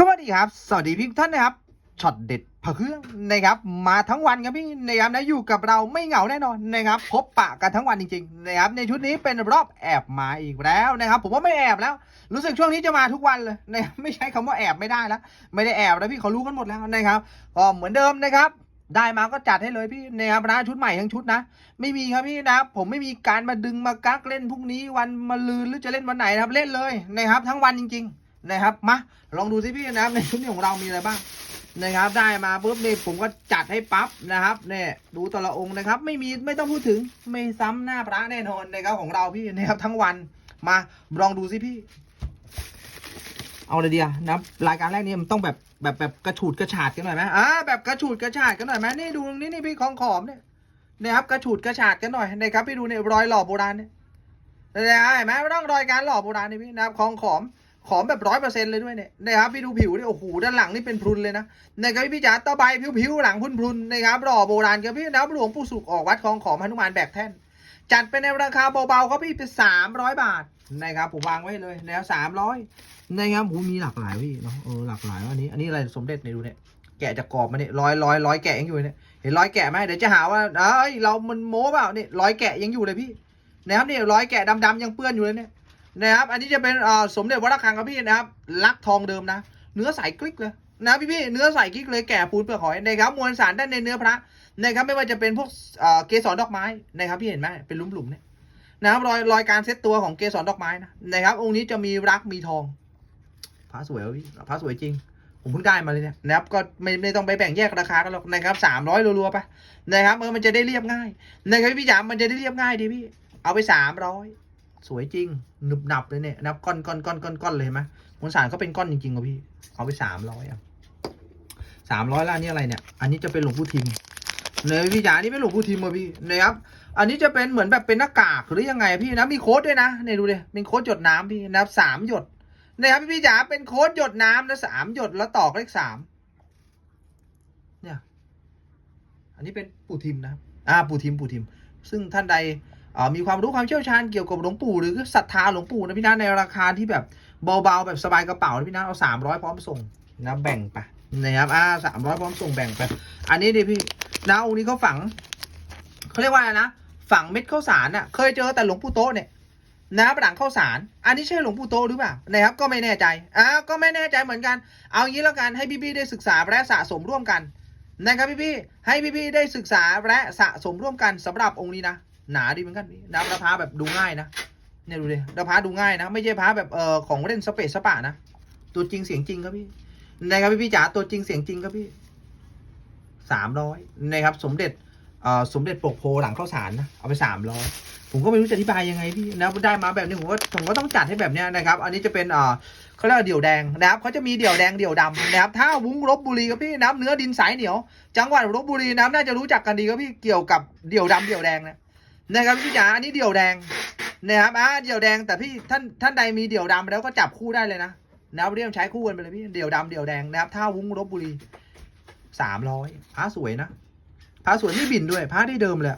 สวัสดีครับ สวัสดีพี่ท่านนะครับช็อตเด็ดพระเครื่องนะครับ มาทั้งวันครับพี่นะครับนะอยู่กับเราไม่เหงาแน่นอนนะครับ พบปะกันทั้งวันจริงๆนะครับในชุดนี้เป็นรอบแอบมาอีกแล้วนะครับ ผมว่าไม่แอบแล้ว รู้สึกช่วงนี้จะมาทุกวันเลยนะไม่ใช้คำว่าแอบไม่ได้แล้วไม่ได้แอบแล้วพี่เขารู้กันหมดแล้วนะครับก็เหมือนเดิมนะครับได้มาก็จัดให้เลยพี่นะครับนะชุดใหม่ทั้งชุดนะ ไม่มีครับพี่นะครับผมไม่มีการมาดึงมากักเล่นพรุ่งนี้วันมาลืนหรือจะเล่นวันไหนนะครับเล่นเลยนะครับ ทั้งวันจริง นะครับมาลองดูสิพี่นะครับในชุดนี้ของเรามีอะไรบ้างนะครับได้มาปุ๊บนี่ผมก็จัดให้ปั๊บนะครับเนี่ยดูแต่ละองค์นะครับ ไม่มีไม่ต้องพูดถึงไม่ซ้ำหน้าพระแน่นอนนะครับของเราพี่นะครับทั้งวันมาลองดูสิพี่ เอาเลยเดียนะครับรายการแรกนี้มันต้องแบบแบบแบบกระฉูดกระฉาดกันหน่อยไหมอ่าแบบกระฉูดกระฉาดกันหน่อยไหมนี่ดูตรงนี้นี่พี่ของขอมเนี่ยนะครับกระฉูดกระฉาดกันหน่อยนะครับพี่ดูเนี่ยรอยหล่อโบราณเนี่ยนะเห็นไหมไม่ต้องรอยการหล่อโบราณนี่พี่นะครับของขอม ขอมแบบร้อยเปอร์เซ็นต์เลยด้วยเนี่ยนะครับพี่ดูผิวนี่โอ้โหด้านหลังนี่เป็นพรุนเลยนะนะครับพี่จ๋าตะไบผิวๆหลังพรุนๆนะครับหล่อโบราณครับพี่นะครับหลวงปู่สุขออกวัดของขอมหนุมานแบกแท่น จัดเป็นในราคาเบาๆครับพี่เป็นสามร้อยบาทนะครับผมวางไว้เลยแล้วสามร้อยนะครับโหมีหลากหลายพี่เนาะเออหลากหลายอันนี้อันนี้อะไรสมเด็จเนี่ยดูเนี่ยแกะจากกรอบมาเนี่ยร้อยร้อยร้อยแกะยังอยู่เลยเนี่ยเห็นร้อยแกะไหมเดี๋ยวจะหาว่าเอ้ยเรามันโม้เปล่าเนี่ยร้อยแกะยังอยู่เลยพี่นะครับเนี่ยร้อยแกะดำๆยังเปื้อนอยู่เลยเนี่ย นะครับ อันนี้จะเป็นสมเด็จวัดระฆังครับพี่นะครับ ลักทองเดิมนะ เนื้อใสกริกเลยนะพี่พี่เนื้อใสกริกเลยแกะปูนเปลือกหอยนะครับมวลสารด้านในเนื้อพระนะครับไม่ว่าจะเป็นพวกเกสรดอกไม้นะครับพี่เห็นไหมเป็นลุ่มๆเนี่ยนะครับรอยรอยการเซตตัวของเกสรดอกไม้นะนะครับ องค์นี้จะมีรักมีทองพระสวยพี่พระสวยจริง ผมเพิ่งได้มาเลยเนี่ยนะครับก็ไม่ไม่ต้องไปแบ่งแยกราคากันหรอกนะครับสามร้อยรัวๆไปนะครับเออมันจะได้เรียบง่ายนะครับพี่จ๋ามันจะได้เรียบง่ายดีพี่เอาไปสามร้อย สวยจริงหนึบหนับเลยเนี่ยนะครับก้อนก้อนก้อนก้อนก้อนเลยเห็นไหมมวลสารเขาเป็นก้อนจริงๆครับพี่เอาไปสามร้อยอะสามร้อยล้วอันนี้อะไรเนี่ย อันนี้จะเป็นหลวงพ่ทิมเนี่ยพี่จ๋านี่เป็นหลวงพ่ทิมอะพี่นะครับ อันนี้จะเป็นเหมือนแบบเป็นหน้ากากหรือยังไงพี่นะมีโค้ดด้วยนะเนี่ยดูดิเป็นโค้ดหยดน้ำพี่นะครับสามหยดนะครับพี่จ๋าเป็นโค้ดหยดน้ำนะสามหยดแล้วต่อเลขสามเนี่ย อันนี้เป็นปู่ทิมนะครับอ่าปู่ทิมปู่ทิม ซึ่งท่านใด มีความรู้ความเชี่ยวชาญเกี่ยวกับหลวงปู่หรือศรัทธาหลวงปู่นะพี่นะในราคาที่แบบเบาๆแบบสบายกระเป๋านะพี่นะเอาสามร้อยพร้อมส่งนะแบ่งไปนะครับอ่าสามร้อยพร้อมส่งแบ่งไป อันนี้ดิพี่นะองค์นี้เขาฝังเขาเรียกว่าอะไรนะฝังเม็ดข้าวสารน่ะเคยเจอแต่หลวงปู่โตะเนี่ยนะหลังข้าวสาร อันนี้ใช่หลวงปู่โตะหรือเปล่านะครับก็ไม่แน่ใจอ่าก็ไม่แน่ใจเหมือนกัน เอางี้แล้วกันให้พี่ๆได้ศึกษาและสะสมร่วมกันนะครับพี่ๆให้พี่ๆได้ศึกษาและสะสมร่วมกันสำหรับองค์นี้นะ หนาดีเหมือนกันพี่นะราพาแบบดูง่ายนะเนี่ยดูดิราพาดูง่ายนะ ไม่ใช่พาแบบเออของเล่นสเปซสปะนะตัวจริงเสียงจริงครับพี่นะครับพี่ๆจ๋าตัวจริงเสียงจริงครับพี่สามร้อยนะครับ สมเด็จเอ่อสมเด็จปกโพหลังข้าวสารนะเอาไปสามร้อยผมก็ไม่รู้จะอธิบายยังไงพี่นะได้มาแบบนี้ผมก็ผมก็ต้องจัดให้แบบนี้นะครับ อันนี้จะเป็นเอ่อเขาเรียกเดี่ยวแดงนะครับเขาจะมีเดี่ยวแดงเดี่ยวดำนะครับ ถ้าวุ้งลบบุรีครับพี่น้ำเนื้อดินสายเหนียว จังหวัดลบบุรีน้ำน่าจะรู้จักกันดีครับพี่เกี่ยวกับเดี่ยวดำเดี่ยวแดงนะ นะครับพี่จ๋าอันนี้เดี่ยวแดงนะครับอ่าเดี่ยวแดงแต่พี่ท่านท่านใดมีเดี่ยวดำแล้วก็จับคู่ได้เลยนะนะครับเรียกใช้คู่กันไปเลยพี่เดี่ยวดำเดี่ยวแดงนะครับถ้าวุ้งลบบุรีสามร้อยพระสวยนะพระสวนนี่บินด้วยพระที่เดิมเลย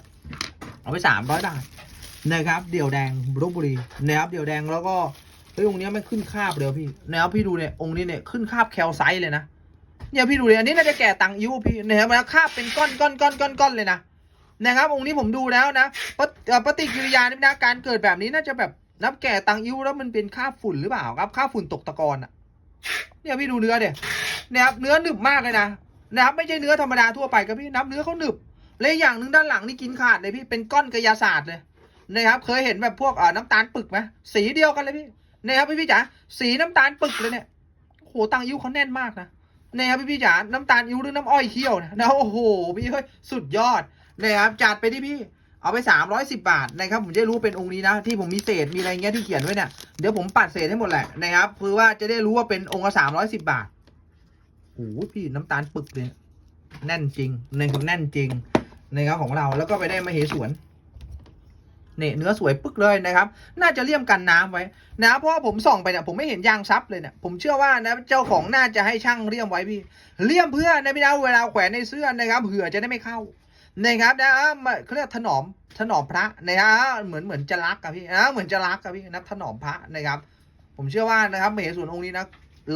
เอาไปสามร้อยบาทนะครับ เดี่ยวแดงลบบุรีนะครับเดี่ยวแดงแล้วก็เฮ้ยองค์เนี้ยมันขึ้นคาบเลยพี่นะครับพี่ดูเนี่ยองค์นี้เนี่ยขึ้นคาบแคลไซต์เลยนะเนี่ยพี่ดูเลยอันนี้น่าจะแก่ตังค์ยิ้วพี่นะครับมันคาบเป็นก้อนก้อนก้อนก้อนก้อนเลยนะ นะครับองค์นี้ผมดูแล้วนะปฏิกิริยานี่นะการเกิดแบบนี้น่าจะแบบนับแก่ตังค์ยิ้วแล้วมันเป็นคาฝุ่นหรือเปล่าครับคาฝุ่นตกตะกอนอะเนี่ยพี่ดูเนื้อเดี๋ยนะครับเนื้อหนึบมากเลยนะนะครับไม่ใช่เนื้อธรรมดาทั่วไปครับพี่น้ำเนื้อเขาหนึบและอีกอย่างหนึ่งด้านหลังนี่กินขาดเลยพี่เป็นก้อนกระยาศาสตร์เลยนะครับเคยเห็นแบบพวกเอ่อน้ำตาลปึกไหมสีเดียวกันเลยพี่นะครับพี่พี่จ๋าสีน้ำตาลปึกเลยเนี่ยโอ้โหตังยิ้วเขาแน่นมากนะนะครับพี่พี่จ๋าน้ำตาลยิ้วหรือน้ำอ้อยเคี่ยวนะนะโอ้โหพี่เฮ้ยสุดยอด นะครับจัดไปที่พี่เอาไปสามร้อยสิบาทนะครับผมจะรู้เป็นองค์นี้นะ ที่ผมมีเศษมีอะไรเงี้ยที่เขียนไว้เนี่ยเดี๋ยวผมปัดเศษให้หมดแหละนะครับเพื่อว่าจะได้รู้ว่าเป็นองค์ละสามร้อยสิบาทโอ้โหพี่น้ำตาลปึกเลยแน่นจริงในขอแน่นจริงนะครับของเราแล้วก็ไปได้มาเหสวนเนี่ยเนื้อสวยปึกเลยนะครับ น่าจะเลี่ยมกันน้ำไว้นะเพราะว่าผมส่องไปเนี่ยผมไม่เห็นยางซับเลยเนี่ยผมเชื่อว่านะเจ้าของน่าจะให้ช่างเลี่ยมไว้พี่ เลี่ยมเพื่อนะพี่นะเวลาแขวนในเสื้อนะครับเผื่อจะได้ไม่เข้า นะครับนะอะเขาเรียกถนอมถนอมพระนะฮะเหมือนเหมือนจะรักอะพี่นะเหมือนจะรักอะพี่นะถนอมพระนะครับ ผมเชื่อว่านะครับมเหสวนองค์นี้นะ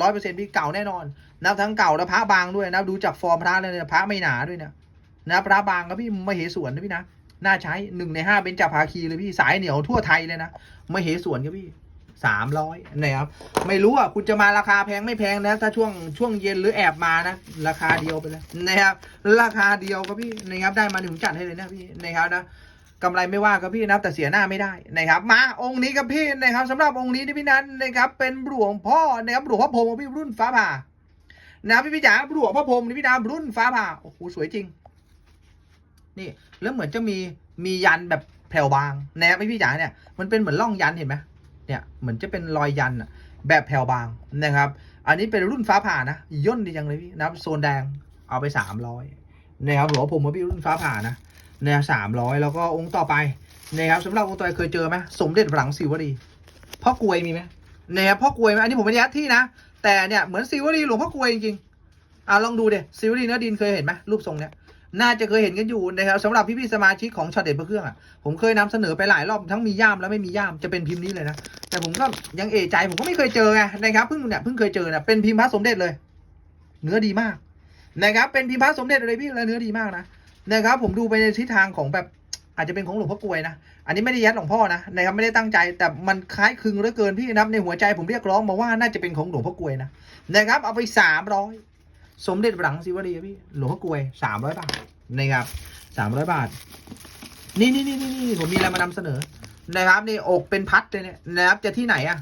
ร้อยเปอร์เซ็นต์พี่เก่าแน่นอนนับทั้งเก่าและพระบางด้วยนับดูจากฟอร์มพระเลยเนี่ยพระไม่หนาด้วยเนี่ยนับพระบางครับพี่มเหสวนนะพี่นะน่าใช้หนึ่งในห้าเป็นจ่าภาคีเลยพี่สายเหนียวทั่วไทยเลยนะมเหสวนครับพี่ สามร้อยนะครับ ไม่รู้อะคุณจะมาราคาแพงไม่แพงนะ ถ้าช่วงช่วงเย็นหรือแอบมานะ ราคาเดียวไปเลยนะครับ ราคาเดียวครับพี่นะครับได้มาหนึ่งจัดให้เลยนะพี่นะครับนะกำไรไม่ว่าครับพี่นะแต่เสียหน้าไม่ได้นะครับ มาองค์นี้ครับพี่นะครับสำหรับองค์นี้ที่พี่นั้นนะครับ เป็นหลวงพ่อนะครับหลวงพ่อพรมพี่รุ่นฟ้าผ่านะพี่พี่จ๋าหลวงพ่อพรมนี่พี่ดารุ่นฟ้าผ่าโอ้โหสวยจริง นี่แล้วเหมือนจะมีมียันแบบแผ่วบางนะครับพี่พี่จ๋าเนี่ยมันเป็นเหมือนร่องยันเห็นไหม เนี่ยเหมือนจะเป็นรอยยันแบบแผ่วบางนะครับ อันนี้เป็นรุ่นฟ้าผ่านะย่นดีจังเลยพี่นะครับโซนแดงเอาไปสามร้อยนะครับหลวงผมว่าพี่รุ่นฟ้าผ่านะเนี่ยสามร้อยแล้วก็องค์ต่อไปนะครับสำหรับองค์ต่อไปเคยเจอไหมสมเด็จหลังศิวรีพ่อกลวยมีไหมนะครับพ่อกลวยไหมอันนี้ผมไม่ได้ยัดที่นะ แต่เนี่ยเหมือนศิวรีหลวงพ่อกลวยจริงๆอ่าลองดูเดี๋ยวศิวรีเนื้อดินเคยเห็นไหมรูปทรงเนี้ย น่าจะเคยเห็นกันอยู่นะครับสำหรับพี่ๆสมาชิกของช็อตเด็ดพระเครื่องอะผมเคยนำเสนอไปหลายรอบทั้งมีย่ามและไม่มีย่ามจะเป็นพิมพ์นี้เลยนะแต่ผมก็ยังเอะใจผมก็ไม่เคยเจอไงนะครับเพิ่งเนี่ยเพิ่งเคยเจอนะเป็นพิมพ์พระสมเด็จเลย เนื้อดีมากนะครับเป็นพิมพ์พระสมเด็จเลยพี่แล้วเนื้อดีมากนะนะครับผมดูไปในทิศทางของแบบอาจจะเป็นของหลวงพ่อกลวยนะ อันนี้ไม่ได้ยัดหลวงพ่อนะนะครับไม่ได้ตั้งใจแต่มันคล้ายคลึงเหลือเกินพี่นับในหัวใจผมเรียกร้องมาว่าน่าจะเป็นของหลวงพ่อกลวยนะนะครับเอาไปสามร้อย สมเด็จหลังศิวลีพี่ หลวงพ่อกลวยสามร้อยบาทนะครับสามร้อยบาท นี่นี่นี่นี่ผมมีอะไรมานำเสนอ นะครับ นี่อกเป็นพัดเลยเนี่ยนะครับ จะที่ไหนอะ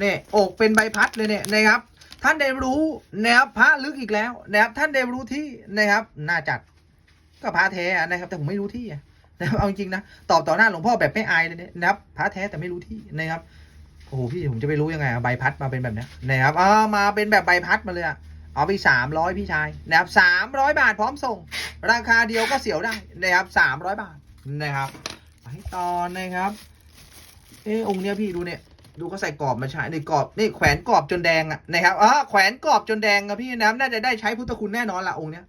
เนี่ยอกเป็นใบพัดเลยเนี่ยนะครับ ท่านได้รู้นะครับพระลึกอีกแล้วนะครับท่านได้รู้ที่นะครับน่าจัดก็พระแท้นะครับ แต่ผมไม่รู้ที่อะนะครับเอาจริงนะตอบต่อหน้าหลวงพ่อแบบไม่อายเลยเนี่ยนะครับพระแท้แต่ไม่รู้ที่นะครับโอ้โหพี่ผมจะไปรู้ยังไงอะใบพัดมาเป็นแบบเนี้ยนะครับเอามาเป็นแบบใบพัดมาเลยอะ เอาไปสามร้อยพี่ชายนะครับสามร้อยบาทพร้อมส่ง ราคาเดียวก็เสียวได้นะครับสามร้อยบาทนะครับไปต่อนะครับเออองค์เนี้ยพี่ดูเนี่ยดูเขาใส่กรอบมาใช้ในกรอบนี่แขวนกรอบจนแดงอะนะครับอ๋อแขวนกรอบจนแดงอะพี่นะน่าจะได้ใช้พุทธคุณแน่นอนละองค์เนี้ย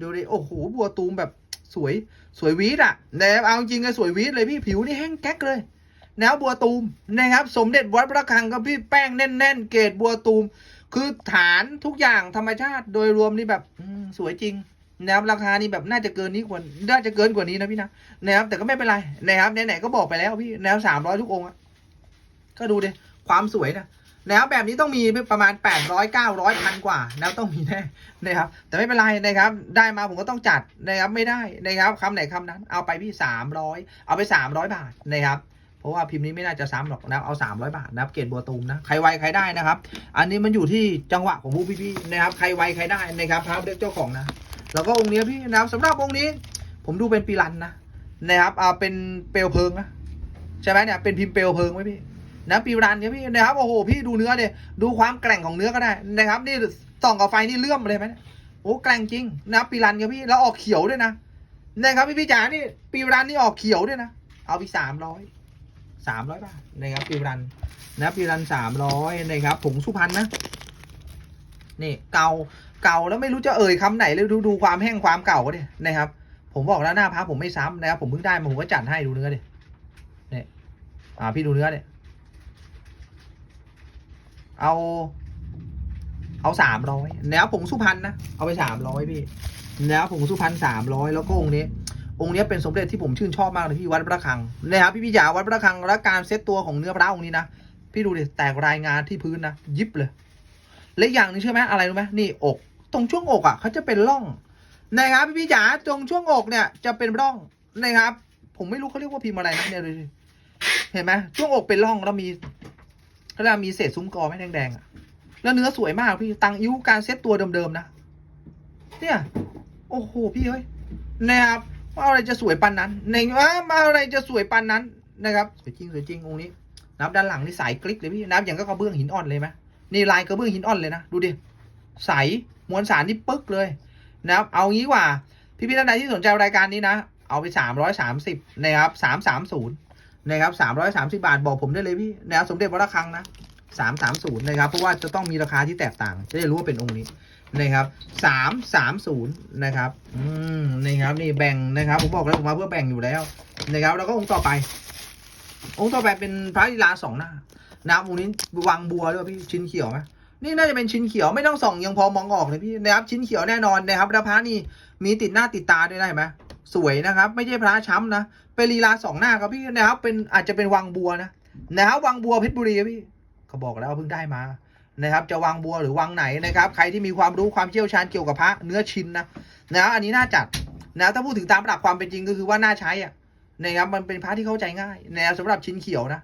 ดูดิโอ้โหบัวตูมแบบสวยสวยวีดอะนะครับเอาจริงอะสวยวีดเลยพี่ผิวนี่แห้งแก๊กเลยแนวบัวตูมนะครับ สมเด็จวัดพระคังครับพี่แป้งแน่นๆ เกรดบัวตูม คือฐานทุกอย่างธรรมชาติโดยรวมนี่แบบสวยจริงนะครับราคานี่แบบน่าจะเกินนี้กว่าน่าจะเกินกว่านี้นะพี่นะนะครับแต่ก็ไม่เป็นไรนะครับไหนๆก็บอกไปแล้วพี่แนวสามร้อยทุกองค์ก็ดูดิความสวยนะนะครับแบบนี้ต้องมีประมาณแปดร้อยเก้าร้อยพันกว่าแล้วต้องมีแน่นะครับ แต่ไม่เป็นไรนะครับ ได้มาผมก็ต้องจัดนะครับไม่ได้นะครับคำไหนคำนั้น เอาไปพี่สามร้อยเอาไปสามร้อยบาทนะครับ เพราะว่าพิมพ์นี้ไม่น่าจะซ้ำหรอกนะครับเอาสามร้อยบาทนะครับเกรดบัวตูมนะใครไวใครได้นะครับ อันนี้มันอยู่ที่จังหวะของผู้พี่ๆนะครับใครไวใครได้นะครับพระเรียกเจ้าของนะแล้วก็องค์นี้พี่นะครับสำหรับองค์นี้ ผมดูเป็นปีรันนะนะครับอ่าเป็นเปลวเพลิงนะใช่ไหมเนี่ยเป็นพิมพ์เปลวเพลิงไหมพี่นะปีรันเนี่ยพี่นะครับโอ้โหพี่ดูเนื้อเลยดูความแกร่งของเนื้อก็ได้นะครับนี่ส่องกับไฟนี่เลื่อมเลยไหมโอ้แกร่งจริงนะครับปีรันครับพี่แล้วออกเขียวด้วยนะนะครับพี่พี่จ๋านี่ปีรันนี่ออกเขียวด้วยนะเอาไปสามร้อย สามร้อยบาทนะครับปีรันนะปีรันสามร้อยนะครับผงสุพรรณนะนี่เก่าเก่าแล้วไม่รู้จะเอ่ยคำไหนเลยดูดูความแห้งความเก่าก็ดินะครับ ผมบอกแล้วหน้าพระผมไม่ซ้ำนะครับผมเพิ่งได้มาผมก็จัดให้ดูเนื้อดิเนี่ยอ่าพี่ดูเนื้อเนี่ยเอาเอาสามร้อยแนวผงสุพรรณนะเอาไปสามร้อยพี่แนวผงสุพรรณสามร้อยแล้วก็องค์นี้ องค์นี้เป็นสมเด็จที่ผมชื่นชอบมากเลยพี่วัดพระคังนะครับพี่พี่จ๋าวัดพระคังและการเซตตัวของเนื้อพระองค์นี้นะพี่ดูดิแตกรายงานที่พื้นนะยิบเลย และอย่างนึงใช่ไหมอะไรรู้ไหมนี่อก ตรงช่วงอกอะเขาจะเป็นร่องนะครับพี่พี่จ๋าตรงช่วงอกเนี่ยจะเป็นร่องนะครับ ผมไม่รู้เขาเรียกว่าพิมพ์อะไรนะเนี่ยดูดิเห็นไหมช่วงอกเป็นร่องแล้วมีแล้วมีเศษซุ้มกอไหมแดงๆอะแล้วเนื้อสวยมากพี่ตังอิ้วการเซตตัวเดิมๆนะเนี่ยโอ้โหพี่เฮ้ยนะครับ ว่าอะไรจะสวยปันนั้นในว่ามาอะไรจะสวยปันนั้นนะครับสวยจริงสวยจริงองค์นี้นับด้านหลังนี่ใสกริกเลยพี่นับอย่างก็กระเบื้องหินอ่อนเลยไหมนี่ลายกระเบื้องหินอ่อนเลยนะดูดิใสมวลสารนี่ปึ๊กเลยนะครับเอางี้ว่าพี่พี่ท่านใดที่สนใจรายการนี้นะ เอาไปสามร้อยสามสิบนะครับสามสามศูนย์นะครับสามร้อยสามสิบาทบอกผมได้เลยพี่นะครับสมเด็จวัดระฆังนะ สามสามศูนย์นะครับ เพราะว่าจะต้องมีราคาที่แตกต่าง จะได้รู้ว่าเป็นองค์นี้นะครับสามสามศูนย์นะครับ อืมนะครับนี่แบ่งนะครับ ผมบอกแล้วผมมาเพื่อแบ่งอยู่แล้วนะครับแล้วก็องค์ต่อไป องค์ต่อไปเป็นพระลีลาสองหน้านะครับองค์นี้วังบัวด้วยพี่ชิ้นเขียวไหมนี่น่าจะเป็นชิ้นเขียวไม่ต้องส่องยังพอมองออกเลยพี่นะครับชิ้นเขียวแน่นอนนะครับแล้วพระนี่มีติดหน้าติดตาด้วยนะเห็นไหมสวยนะครับ ไม่ใช่พระช้ำนะเป็นลีลาสองหน้าครับพี่นะครับเป็นอาจจะเป็นวังบัวนะนะครับวังบัวเพชรบุรีครับพี่ เขาบอกแล้วเพิ่งได้มานะครับจะวังบัวหรือวังไหนนะครับ ใครที่มีความรู้ความเชี่ยวชาญเกี่ยวกับพระเนื้อชิ้นนะนะอันนี้น่าจัดนะถ้าพูดถึงตามหลักความเป็นจริงก็คือว่าน่าใช้อะนะครับมันเป็นพระที่เข้าใจง่ายนะครับสำหรับชิ้นเขียวนะ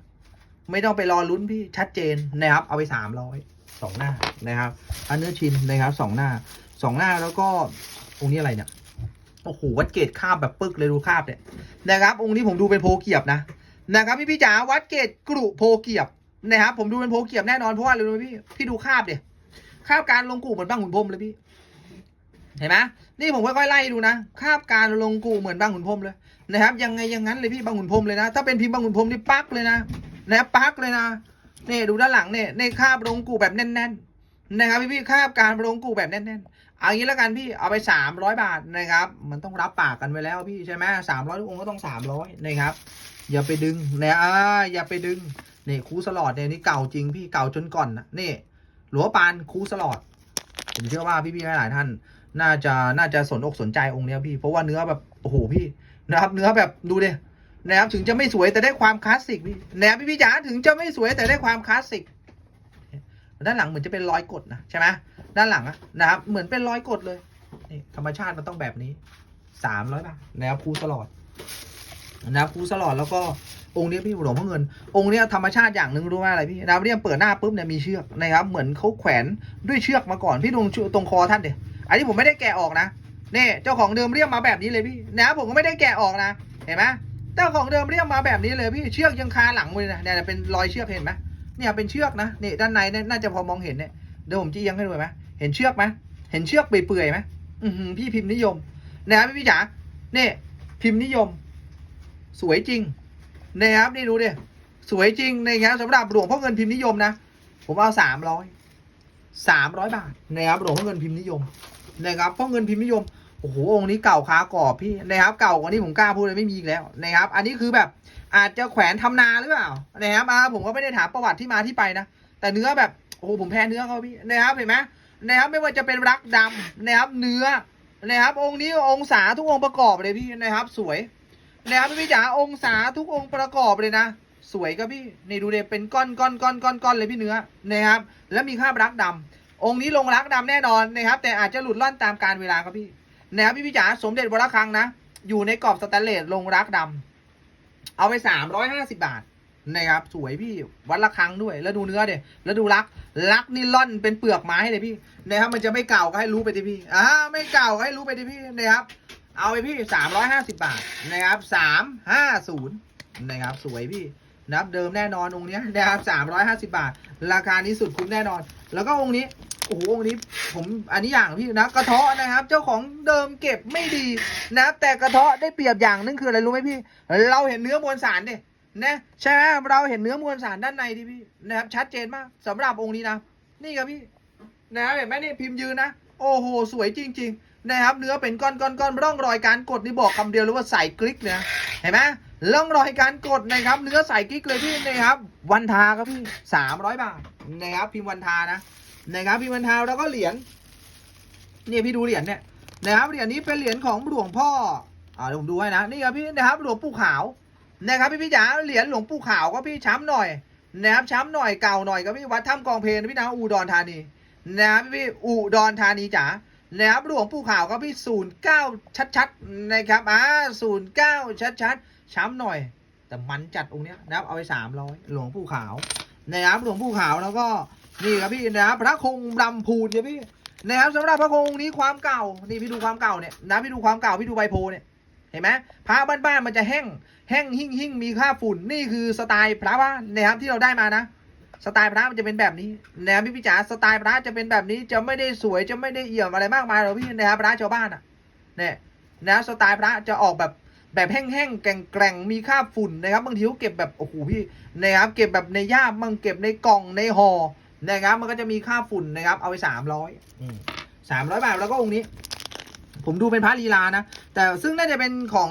ไม่ต้องไปรอลุ้นพี่ชัดเจนนะครับ เอาไปสามร้อยสองหน้านะครับ อันเนื้อชิ้นนะครับสองหน้าสองหน้าแล้วก็องค์นี้อะไรเนี่ยโอ้โหวัดเกตคาบแบบปึกเลยดูคาบเนี่ยนะครับ องค์นี้ผมดูเป็นโพเกียบนะนะครับพี่พี่จ๋าวัดเกตกรุโพเกียบ นะครับผมดูเป็นโพเกียบแน่นอนเพราะว่าอะไรู้พี่พี่ดูคาบเดี๋ยคาบการลงกูเหมือนบ้างขุนพรมเลยพี่ เห็นไหมนี่ผมค่อยๆไล่ดูนะคาบการลงกูเหมือนบ้างขุนพรมเลยนะครับ ยังไงยังงั้นเลยพี่บางขุนพรมเลยนะ ถ้าเป็นพิมพ์บางขุนพรมนี่ปักเลยนะนะปักเลยนะนี่ดูด้านหลังเนี่ยในคาบลงกูแบบแน่นๆนะครับพี่พี่คาบการลงกูแบบแน่นๆเอางี้แล้วกันพี่เอาไปสามร้อยบาทนะครับ มันต้องรับปากกันไว้แล้วพี่ใช่ไหมสามร้อยทุกองค์ก็ต้องสามร้อยนะครับอย่าไปดึงนะอ่าอย่าไปดึง นี่คูสลอดเนี่ยนี่เก่าจริงพี่เก่าจนก่อนนะนี่หลวงปานคูสลอด ผมเชื่อว่าพี่ๆหลายๆท่าน น่าจะน่าจะสนอกสนใจองค์เนี้ยพี่เพราะว่าเนื้อแบบโอ้โหพี่นะครับ เนื้อแบบดูดินะครับถึงจะไม่สวยแต่ได้ความคลาสสิกพี่นะครับพี่พี่จ๋าถึงจะไม่สวยแต่ได้ความคลาสสิกด้านหลังเหมือนจะเป็นรอยกดนะใช่ไหมด้านหลังนะครับเหมือนเป็นรอยกดเลยนี่ธรรมชาติมันต้องแบบนี้สามร้อยบาทนะครับคูสลอดนะครับคูสลอดแล้วก็ องค์นี้พี่หลวงพ่อเงิน องค์นี้ธรรมชาติอย่างหนึ่งรู้ไหมอะไรพี่นะครับเนี่ยเปิดหน้าปุ๊บเนี่ยมีเชือกนะครับเหมือนเขาแขวนด้วยเชือกมาก่อนพี่ดูตรงคอท่านเดี๋ยอันนี้ผมไม่ได้แกะออกนะเนี่ยเจ้าของเดิมเรียกมาแบบนี้เลยพี่นะผมก็ไม่ได้แกะออกนะเห็นไหมเจ้าของเดิมเรียกมาแบบนี้เลยพี่เชือกยังคาหลังเลยนะเนี่ยเป็นรอยเชือกเห็นไหมเนี่ยเป็นเชือกนะนี่ด้านในน่าจะพอมองเห็นเนี่ยเดี๋ยวผมจี้ยังให้ดูไหมเห็นเชือกไหมเห็นเชือกเปื่อยๆไหมอือพี่พิมพ์นิยมนะครับพี่จ๋าเนี่ยพิมพ์นิยม สวยจริง นะครับนี่ดูดิสวยจริงนะครับสำหรับหลวงพ่อเงินพิมพ์นิยมนะ ผมเอาสามร้อยสามร้อยบาทนะครับหลวงพ่อเงินพิมพ์นิยมนะครับพ่อเงินพิมพ์นิยมโอ้โหองค์นี้เก่าคากรอบพี่นะครับ เก่ากว่านี้ผมกล้าพูดเลยไม่มีอีกแล้วนะครับ อันนี้คือแบบอาจจะแขวนทำนาหรือเปล่านะครับอ่าผมก็ไม่ได้ถามประวัติที่มาที่ไปนะแต่เนื้อแบบโอ้โหผมแพ้เนื้อเขาพี่นะครับเห็นไหมนะครับไม่ว่าจะเป็นรักดำนะครับเนื้อนะครับองค์นี้องศาทุกองค์ประกอบเลยพี่นะครับ สวย นะครับพี่จ๋าองศาทุกองค์ประกอบเลยนะ สวยครับพี่นี่ดูเดเป็นก้อนก้อนก้อนก้อนก้อนเลยพี่เนื้อนะครับ แล้วมีคราบรักดำองค์นี้ลงรักดำแน่นอนนะครับ แต่อาจจะหลุดล่อนตามการเวลาครับพี่นะครับพี่พี่จ๋าสมเด็จวรคังนะ อยู่ในกรอบสแตนเลสลงรักดำเอาไปสามร้อยห้าสิบาทนะครับสวยพี่วัดระคังด้วย แล้วดูเนื้อเดี๋ยแล้วดูรักรักนี่ล่อนเป็นเปลือกไม้เลยพี่นะครับมันจะไม่เก่าก็ให้รู้ไปดิพี่อ่าไม่เก่าก็ให้รู้ไปดิพี่นะครับ เอาไปพี่สามร้อยห้าสิบาทนะครับสามห้าศูนย์นะครับสวยพี่นะครับเดิมแน่นอนองค์นี้นะครับสามร้อยห้าสิบาท ราคานี้สุดคุ้มแน่นอน แล้วก็องค์นี้โอ้โหองค์นี้ผมอันนี้อย่างพี่นะกระเทาะนะครับ เจ้าของเดิมเก็บไม่ดีนะครับแต่กระเทาะได้เปรียบอย่างนึงคืออะไรรู้ไหมพี่ เราเห็นเนื้อมวลสารดินะใช่ไหมเราเห็นเนื้อมวลสารด้านในดิพี่นะครับชัดเจนมากสำหรับองค์นี้นะ นี่ครับพี่นะครับเห็นไหมนี่พิมพ์ยืนนะ โอ้โห สวยจริง ๆ นะครับเนื้อเป็นก้อนก้อนก้อนร่องรอยการกดนี่บอกคำเดียวเลยว่าใส่กริกเลยนะเห็นไหมร่องรอยการกดนะครับเนื้อใส่กริกเลยพี่นะครับวันทาครับพี่สามร้อยบาทนะครับพิมพ์วันทานะนะครับพี่บรรเทาแล้วก็เหรียญเนี่ยพี่ดูเหรียญเนี่ยนะครับเหรียญนี้เป็นเหรียญของหลวงพ่ออ่าเดี๋ยวผมดูให้นะนี่ครับพี่นะครับหลวงปู่ขาวนะครับพี่พี่จ๋าเหรียญหลวงปู่ขาวก็พี่ช้ำหน่อยนะครับช้ำหน่อยเก่าหน่อยก็พี่วัดถ้ำกองเพลนพี่นะอุดรธานีนะครับพี่พี่อุดรธานีจ๋า นะครับหลวงปู่ขาวก็พี่ศูนย์เก้าชัดๆนะครับอ่าศูนย์เก้าชัดๆช้ำหน่อย แต่มันจัดองค์เนี้ยนะครับเอาไปสามร้อยหลวงปู่ขาวนะครับหลวงปู่ขาวแล้วก็นี่ครับพี่นะครับพระคงลำพูนเนี่ยพี่นะครับสำหรับพระคงนี้ความเก่านี่พี่ดูความเก่าเนี่ยนะพี่ดูความเก่าพี่ดูใบโพเนี่ยเห็นไหมพระบ้านๆมันจะแห้งแห้งหิ่งหิ่งมีค่าฝุ่นนี่คือสไตล์พระบ้านนะครับที่เราได้มานะ สไตล์พระมันจะเป็นแบบนี้นะครับพี่พิจ๋าสไตล์พระจะเป็นแบบนี้จะไม่ได้สวยจะไม่ได้เอี่ยมอะไรมากมายหรอกพี่นะครับพระชาวบ้านอะเนี่ยนะสไตล์พระจะออกแบบแบบแห้งๆแกร่งๆมีค่าฝุ่นนะครับบางทีเขาเก็บแบบโอ้โหพี่นะครับเก็บแบบในย่ามบางเก็บในกล่องในห่อนะครับ มันก็จะมีค่าฝุ่นนะครับ เอาไปสามร้อยสามร้อยบาทแล้วก็องค์นี้ ผมดูเป็นพระลีลานะแต่ซึ่งน่าจะเป็นของ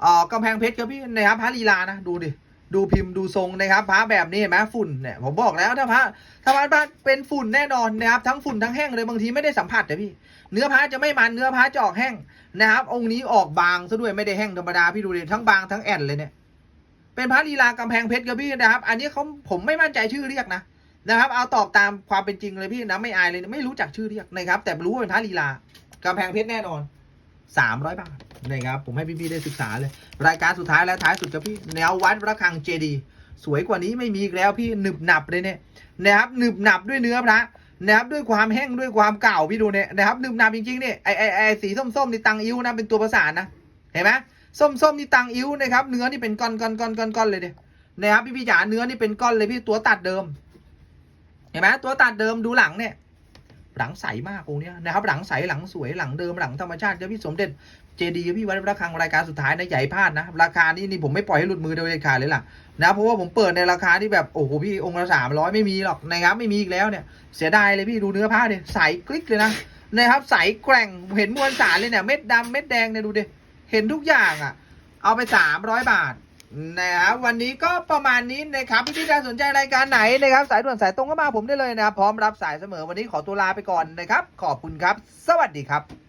เอ่อกำแพงเพชรครับพี่นะครับพระลีลานะดูดิ ดูพิมพ์ดูทรงนะครับพระแบบนี้เห็นไหมฝุ่นเนี่ยผมบอกแล้วถ้าพระถ้าพระเป็นฝุ่นแน่นอนนะครับทั้งฝุ่นทั้งแห้งเลยบางทีไม่ได้สัมผัสแต่พี่ เนื้อพระจะไม่มันเนื้อพระจะออกแห้งนะครับ องค์นี้ออกบางซะด้วยไม่ได้แห้งธรรมดาพี่ดูเลยทั้งบางทั้งแอนเลยเนี่ยเป็นพระลีลากำแพงเพชรครับพี่นะครับ อันนี้เขาผมไม่มั่นใจชื่อเรียกนะนะครับ เอาตอบตามความเป็นจริงเลยพี่นะไม่อายเลยไม่รู้จักชื่อเรียกนะครับ แต่รู้ว่าเป็นพระลีลากำแพงเพชรแน่นอน สามร้อยบาทนะครับผมให้พี่ๆได้ศึกษาเลย รายการสุดท้ายและท้ายสุดครับพี่แนววัดระฆังเจดีสวยกว่านี้ไม่มีอีกแล้วพี่หนึบหนับเลยเนี่ยนะครับหนึบหนับด้วยเนื้อพระนะครับด้วยความแห้งด้วยความเก่าพี่ดูเนี่ยนะครับหนึบหนับจริงๆเนี่ยไอไอไอสีส้มๆนี่ตังอิ้วนะเป็นตัวประสานนะเห็นไหมส้มๆนี่ตังอิ้วนะครับเนื้อนี่เป็นก้อนก้อนก้อนก้อนก้อนเลยเนี่ยนะครับพี่พี่จ๋าเนื้อนี่เป็นก้อนเลยพี่ตัวตัดเดิม เห็นไหมตัวตัดเดิมดูหลังเนี่ย หลังใสมากองค์เนี้ยนะครับหลังใสหลังสวยหลังเดิมหลังธรรมชาติครับพี่สมเด็จเจดีย์พี่วัดระฆังรายการสุดท้ายนะใหญ่พลาดนะราคานี้นี่ผมไม่ปล่อยให้หลุดมือโดยเด็ดขาดเลยล่ะนะเพราะว่าผมเปิดในราคาที่แบบโอ้โหพี่องค์ละสามร้อยไม่มีหรอกนะครับไม่มีอีกแล้วเนี่ยเสียดายเลยพี่ดูเนื้อผ้าดิใสกริกเลยนะนะครับใสแกร่งเห็นมวลสารเลยเนี่ยเม็ดดำเม็ดแดงเนี่ยดูดิเห็นทุกอย่างอะ เอาไปสามร้อยบาท นะครับวันนี้ก็ประมาณนี้นะครับพี่ที่สนใจรายการไหนนะครับ สายด่วนสายตรงก็มาผมได้เลยนะครับพร้อมรับสายเสมอวันนี้ขอตัวลาไปก่อนนะครับ ขอบคุณครับ สวัสดีครับ